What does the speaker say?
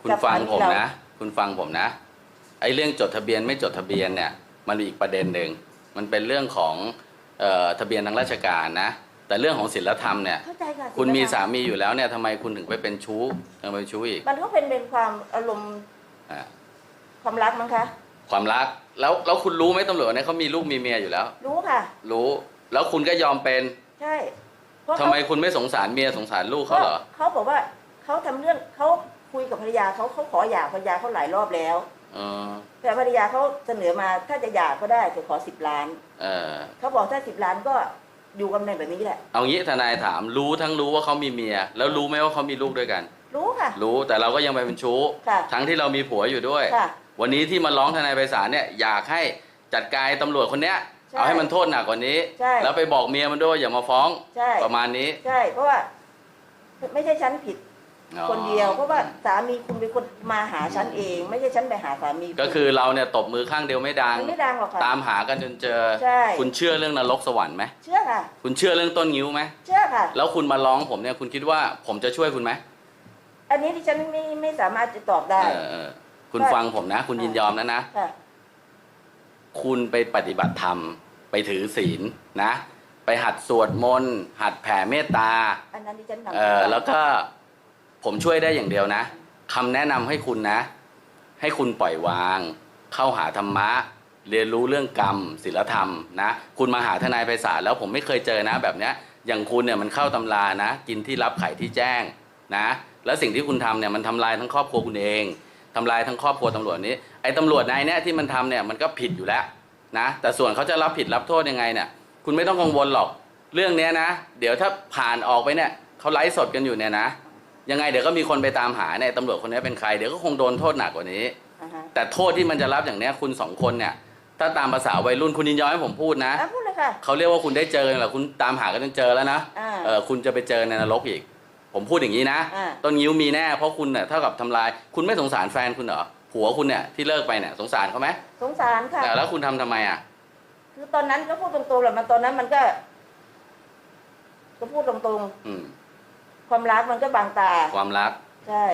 คุณกับฟังสาผมเรานะ คุณฟังผมนะ ไอ้เรื่องจดทะเบียนไม่จดทะเบียนเนี่ย มันมีอีกประเด็นหนึ่ง มันเป็นเรื่องของเอ่อทะเบียนทางราชการนะ แต่เรื่องของศีลธรรมเนี่ย เข้าใจค่ะคุณมีศิลธรสารมีอยู่แล้วเนี่ยทำไมคุณถึงไปเป็นชู้ยังเป็นชู้อีกมันก็เป็นเป็นความอารมณ์อ่าความรักมั้งคะ ความรัก แล้วแล้วคุณรู้ไหมตำรวจเนี่ยเขามีลูกมีเมียอยู่แล้ว รู้ค่ะ รู้ แล้วคุณก็ยอมเป็น ใช่เพราะทำไมเขาคุณไม่สงสารเมียสงสารลูกเขาเหรอ เขาบอกว่าเขาทำเรื่องเขา คุยกับภรรยาเขาเขาขอหย่าภรรยาเขาหลายรอบแล้วเออแต่ภรรยาเขาเสนอมาถ้าจะหย่าก็ได้จะขอสิบล้านเออเขาบอกถ้าสิบล้านก็อยู่กันในแบบนี้แหละ เอางี้ทนายถามรู้ทั้งรู้ว่าเขามีเมีย แล้วรู้ไหมว่าเขามีลูกด้วยกัน รู้ค่ะ รู้แต่เราก็ยังไปเป็นชู้ ค่ะทั้งที่เรามีผัวอยู่ด้วย ค่ะ วันนี้ที่มาร้องทนายไพศาลเนี่ยอยากให้จัดการตำรวจคนเนี้ยใช่เอาให้มันโทษหนักกว่านี้ ใช่แล้วไปบอกเมียมันด้วยว่าอย่ามาฟ้อง ใช่ ประมาณนี้ ใช่ เพราะว่า ไม่ใช่ฉันผิด อ๋อ คนเดียวเพราะว่าสามีคุณเป็นคนมาหาฉันเอง ไม่ใช่ฉันไปหาสามีณก็คือเราเนี่ยตบมือข้างเดียวไม่ดัง มันไม่ดังหรอกค่ะ ตามหากันจนเจอ ใช่ คุณเชื่อเรื่องนรกสวรรค์ไหมเชื่อค่ะ คุณเชื่อเรื่องต้นงิ้วไหมเชื่อค่ะ แล้วคุณมาร้องผมเนี่ยคุณคิดว่าผมจะช่วยคุณไหมอันนี้ที่ฉันไม่ไม่สามารถจะตอบได้ เออเออคุณใช่ฟังผมนะ คุณยินยอมนะนะ ค่ะ คุณไปปฏิบัติธรรม ไปถือศีลนะ ไปหัดสวดมนต์หัดแผ่เมตตา อันนั้นที่ฉันทำเออแล้วก็ ผมช่วยได้อย่างเดียวนะคำแนะนำให้คุณนะ ให้คุณปล่อยวาง เข้าหาธรรมะ เรียนรู้เรื่องกรรมศีลธรรมนะ คุณมาหาทนายไพศาลแล้วผมไม่เคยเจอนะ แบบเนี้ยอย่างคุณเนี่ยมันเข้าตำรานะ กินที่รับไข่ที่แจ้งนะ แล้วสิ่งที่คุณทำเนี่ยมันทำลายทั้งครอบครัวคุณเองทำลายทั้งครอบครัวตำรวจนี้ไอ้ตำรวจนายเนี้ยที่มันทำเนี่ยมันก็ผิดอยู่แล้วนะ แต่ส่วนเขาจะรับผิดรับโทษยังไงเนี่ย คุณไม่ต้องกังวลหรอก เรื่องเนี้ยนะ เดี๋ยวถ้าผ่านออกไปเนี่ยเขาไลฟ์สดกันอยู่เนี่ยนะ ยังไงเดี๋ยวก็มีคนไปตามหาเนี่ยตำรวจคนนี้เป็นใครเดี๋ยวก็คงโดนโทษหนักกว่านี้ อ่าฮะแต่โทษที่มันจะรับอย่างเนี้ยคุณสองคนเนี่ย ถ้าตามภาษาวัยรุ่นคุณยินยอมให้ผมพูดนะ อะพูดเลยค่ะ เขาเรียกว่าคุณได้เจอกันแหละคุณตามหากันจนเจอแล้วนะอ่าเออคุณจะไปเจอในนรกอีก ผมพูดอย่างนี้นะ อ่า ต้นงิ้วมีแน่เพราะคุณเนี่ยเท่ากับทำลาย คุณไม่สงสารแฟนคุณเหรอผัวคุณเนี่ยที่เลิกไปเนี่ยสงสารเขาไหมสงสารค่ะแต่แล้วคุณทำทำไมอะ คือตอนนั้นก็พูดตรงๆแหละมันตอนนั้นมันก็ ก็พูดตรงอืมๆ ความรักมันก็บางตา ความรัก ใช่